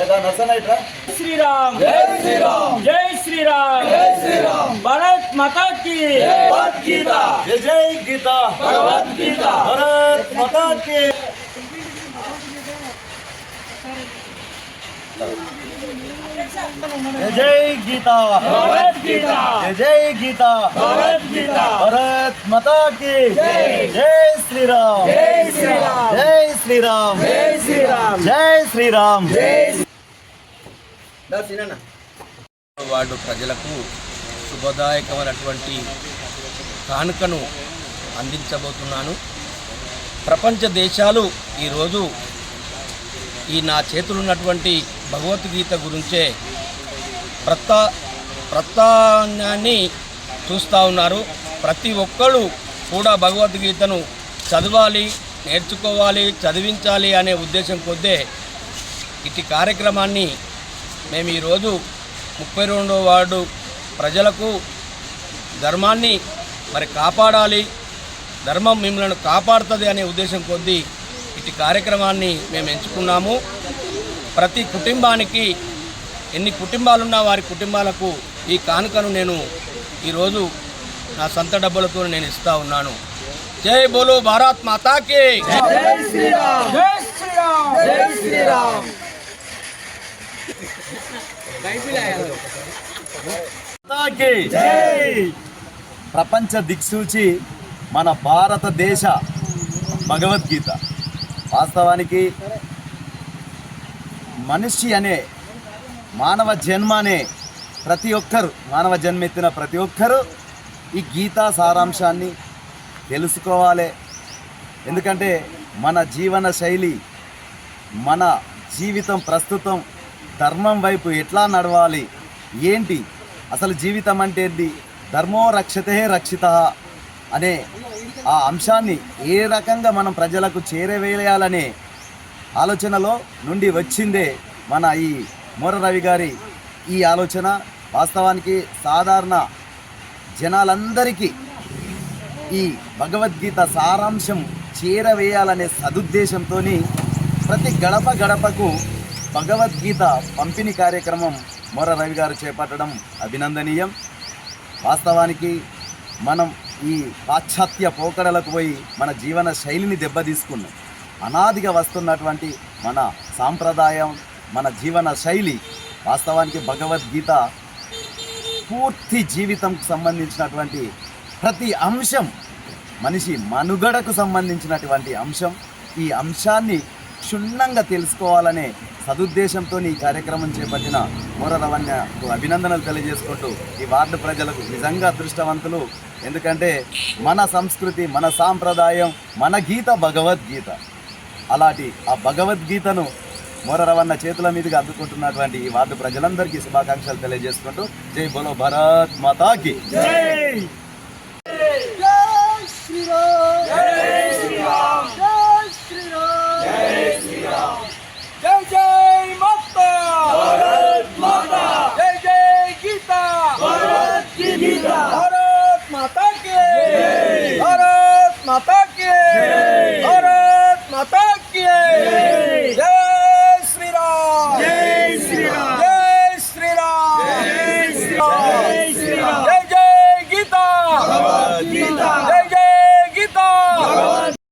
ఏదా నసనైట్రా శ్రీరామ్ జై శ్రీరామ్ జై శ్రీరామ్ జై శ్రీరామ్ భారత్ మాతా की భగవద్గీత జై జై గీత భగవద్గీత భారత్ మాతా కి జై జై గీత భగవద్గీత జై జై గీత భగవద్గీత భారత్ మాతా కి జై శ్రీరామ్ జై శ్రీరామ్ జై శ్రీరామ్ జై శ్రీరామ్ జై శ్రీరామ్ వార్డు ప్రజలకు శుభదాయకమైనటువంటి కానుకను అందించబోతున్నాను. ప్రపంచ దేశాలు ఈరోజు ఈ నా చేతులు ఉన్నటువంటి భగవద్గీత గురించే ప్రత్తా ప్రత్యాన్ని చూస్తూ ఉన్నారు. ప్రతి ఒక్కరూ కూడా భగవద్గీతను చదవాలి నేర్చుకోవాలి చదివించాలి అనే ఉద్దేశం కొద్దే ఇటు కార్యక్రమాన్ని మేము ఈరోజు ముప్పై రెండో వార్డు ప్రజలకు ధర్మాన్ని మరి కాపాడాలి ధర్మం మిమ్మల్ని కాపాడుతుంది అనే ఉద్దేశం కొద్దీ ఇటు కార్యక్రమాన్ని మేము ఎంచుకున్నాము. ప్రతి కుటుంబానికి ఎన్ని కుటుంబాలున్నా వారి కుటుంబాలకు ఈ కానుకను నేను ఈరోజు నా సొంత డబ్బులతో నేను ఇస్తా ఉన్నాను. జై బోలో భారత్ మాతాకి! జై శ్రీరామ్ జై శ్రీరామ్ జై శ్రీరామ్ మాతాకి ప్రపంచ దిక్సూచి మన భారతదేశ భగవద్గీత. వాస్తవానికి మనిషి అనే మానవ జన్మ అనే ప్రతి ఒక్కరు మానవ జన్మెత్తిన ప్రతి ఒక్కరు ఈ గీతా సారాంశాన్ని తెలుసుకోవాలి. ఎందుకంటే మన జీవన శైలి మన జీవితం ప్రస్తుతం ధర్మం వైపు ఎట్లా నడవాలి? ఏంటి? అసలు జీవితం అంటే ఏంటి? ధర్మో రక్షతే రక్షిత అనే ఆ అంశాన్ని ఏ రకంగా మనం ప్రజలకు చేరవేయాలనే ఆలోచనలో నుండి వచ్చిందే మన ఈ మోర రవి గారి ఈ ఆలోచన. వాస్తవానికి సాధారణ జనాలందరికీ ఈ భగవద్గీత సారాంశం చేరవేయాలనే సదుద్దేశంతో ప్రతి గడప గడపకు భగవద్గీత పంపిణీ కార్యక్రమం మొర రవి గారు చేపట్టడం అభినందనీయం. వాస్తవానికి మనం ఈ పాశ్చాత్య పోకడలకు పోయి మన జీవన శైలిని దెబ్బతీసుకున్నాం. అనాదిగా వస్తున్నటువంటి మన సాంప్రదాయం మన జీవన శైలి వాస్తవానికి భగవద్గీత పూర్తి జీవితంకు సంబంధించినటువంటి ప్రతి అంశం మనిషి మనుగడకు సంబంధించినటువంటి అంశం ఈ అంశాన్ని క్షుణ్ణంగా తెలుసుకోవాలనే సదుద్దేశంతో ఈ కార్యక్రమం చేపట్టిన మూర రవణ్యకు అభినందనలు తెలియజేసుకుంటూ ఈ వార్డు ప్రజలకు నిజంగా అదృష్టవంతులు. ఎందుకంటే మన సంస్కృతి మన సాంప్రదాయం మన గీత భగవద్గీత. అలాంటి ఆ భగవద్గీతను మోర రవణ చేతుల మీదుగా అందుకుంటున్నటువంటి ఈ వార్డు ప్రజలందరికీ శుభాకాంక్షలు తెలియజేసుకుంటూ జై బోలో భారత్ మాతాకి. జై! భారత్